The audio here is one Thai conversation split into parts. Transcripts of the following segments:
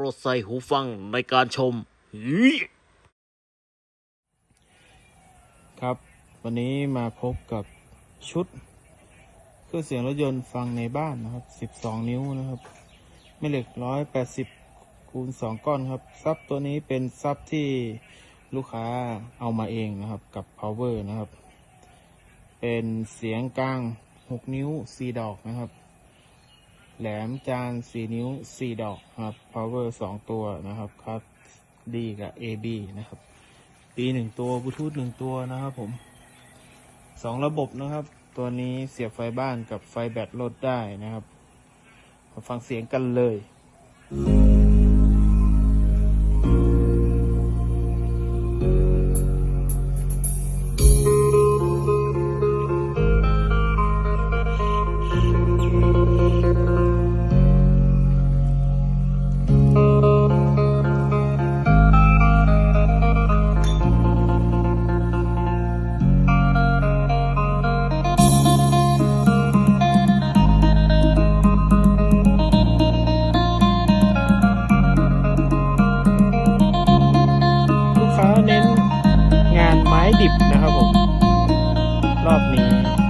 รดใส่หูฟังในการชม ครับ วันนี้มาพบกับชุดเครื่องเสียงรถยนต์ฟังในบ้านนะครับ 12 นิ้วนะครับแม่เหล็ก 180 คูณ 2 ก้อนครับ ซับตัวนี้เป็นซับที่ลูกค้าเอามาเองนะครับ กับ power นะครับ เป็นเสียงกลาง 6 นิ้ว 4 ดอกนะครับ แหลมจาน4นิ้ว4ดอกครับ power 2ตัวนะครับคัสดีกับ AB นะครับ ปีหนึ่งตัวบลูทูธหนึ่งตัวนะครับผมสองระบบนะครับ ตัวนี้เสียบไฟบ้านกับไฟแบตรถได้นะครับ ฟังเสียงกันเลย รอบนี้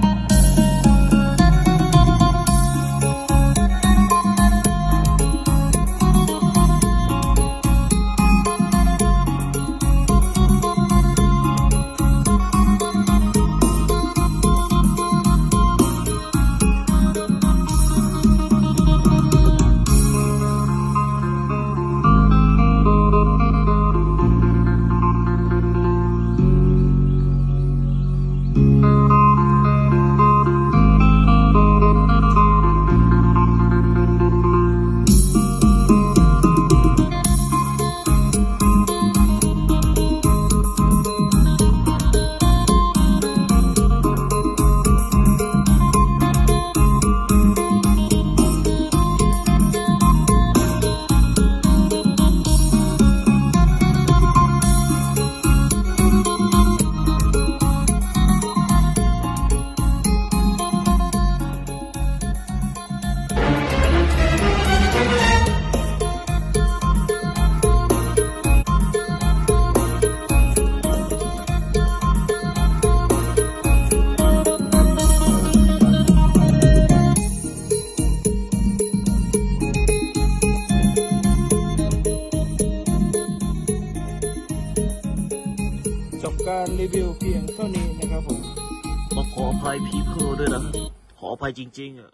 การรีวิวเพียงเท่านี้นะครับผมต้องขออภัยพีเพิลด้วยนะ ขออภัยจริง ๆอะ